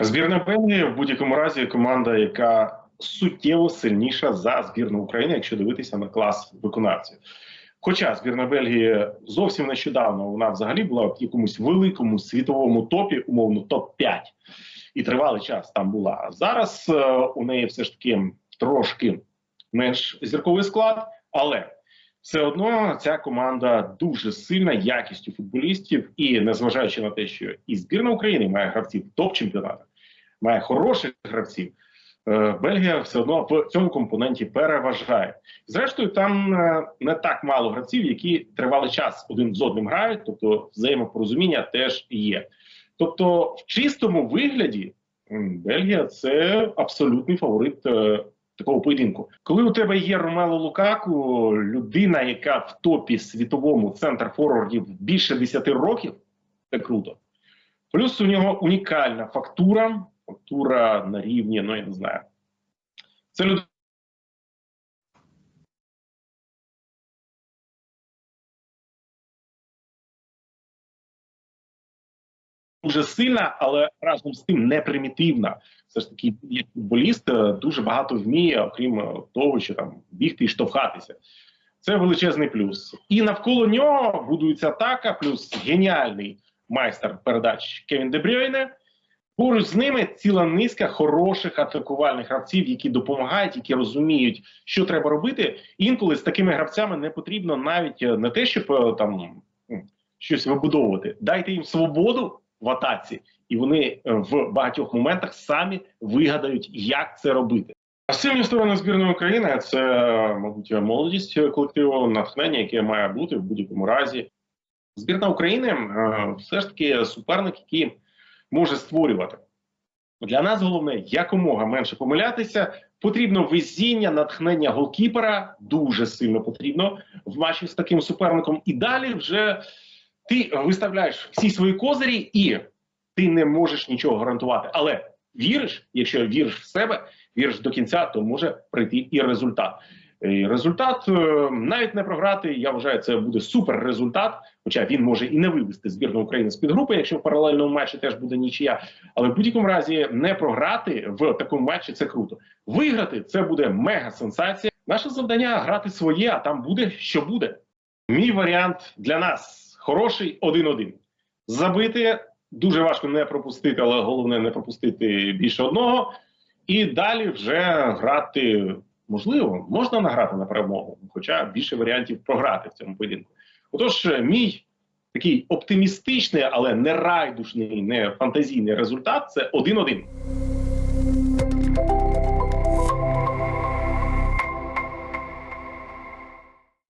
Збірна Бельгії в будь-якому разі команда, яка суттєво сильніша за збірну України, якщо дивитися на клас виконавців. Хоча збірна Бельгії зовсім нещодавно вона взагалі була в якомусь великому світовому топі, умовно топ 5 і тривалий час там була. Зараз е, у неї все ж таки трошки менш зірковий склад, але все одно ця команда дуже сильна якістю футболістів, і незважаючи на те, що і збірна України має гравців топ чемпіонатах, має хороших гравців. е, Бельгія все одно в цьому компоненті переважає. Зрештою, там е, не так мало гравців, які тривалий час один з одним грають, тобто взаємопорозуміння теж є. Тобто, в чистому вигляді Бельгія це абсолютний фаворит е, такого поєдинку. Коли у тебе є Ромело Лукаку, людина, яка в топі світовому центр форвардів більше 10 років, це круто. Плюс у нього унікальна фактура, фактура на рівні, ну я не знаю. Це людина. Дуже сильна, але разом з тим не примітивна. Все ж таки, як футболіст е, дуже багато вміє, окрім е, того, що там бігти і штовхатися. Це величезний плюс. І навколо нього будується атака, плюс геніальний майстер передач Кевін Дебрюйне. Поруч з ними ціла низка хороших атакувальних гравців, які допомагають, які розуміють, що треба робити. Інколи з такими гравцями не потрібно навіть е, не те, щоб там щось вибудовувати. Дайте їм свободу в атаці, і вони е, в багатьох моментах самі вигадають, як це робити. А сильні сторони збірної України це, мабуть, молодість колективу, натхнення, яке має бути в будь-якому разі. Збірна України е, все ж таки суперник, який може створювати. Для нас головне якомога менше помилятися. Потрібно везіння, натхнення голкіпера, дуже сильно потрібно в матчі з таким суперником. І далі вже ти виставляєш всі свої козирі, і ти не можеш нічого гарантувати. Але віриш, якщо віриш в себе, віриш до кінця, то може прийти і результат. І результат е, навіть не програти. Я вважаю, це буде супер результат. Хоча він може і не вивести збірну України з під групи, якщо в паралельному матчі теж буде нічия. Але в будь-якому разі не програти в такому матчі це круто. Виграти це буде мега сенсація. Наше завдання грати своє, а там буде що буде. Мій варіант для нас хороший 1-1. Забити дуже важко не пропустити, але головне не пропустити більше одного. І далі вже грати можливо, можна награти на перемогу, хоча більше варіантів програти в цьому поєдинку. Отож, мій такий оптимістичний, але не райдушний, не фантазійний результат це 1-1.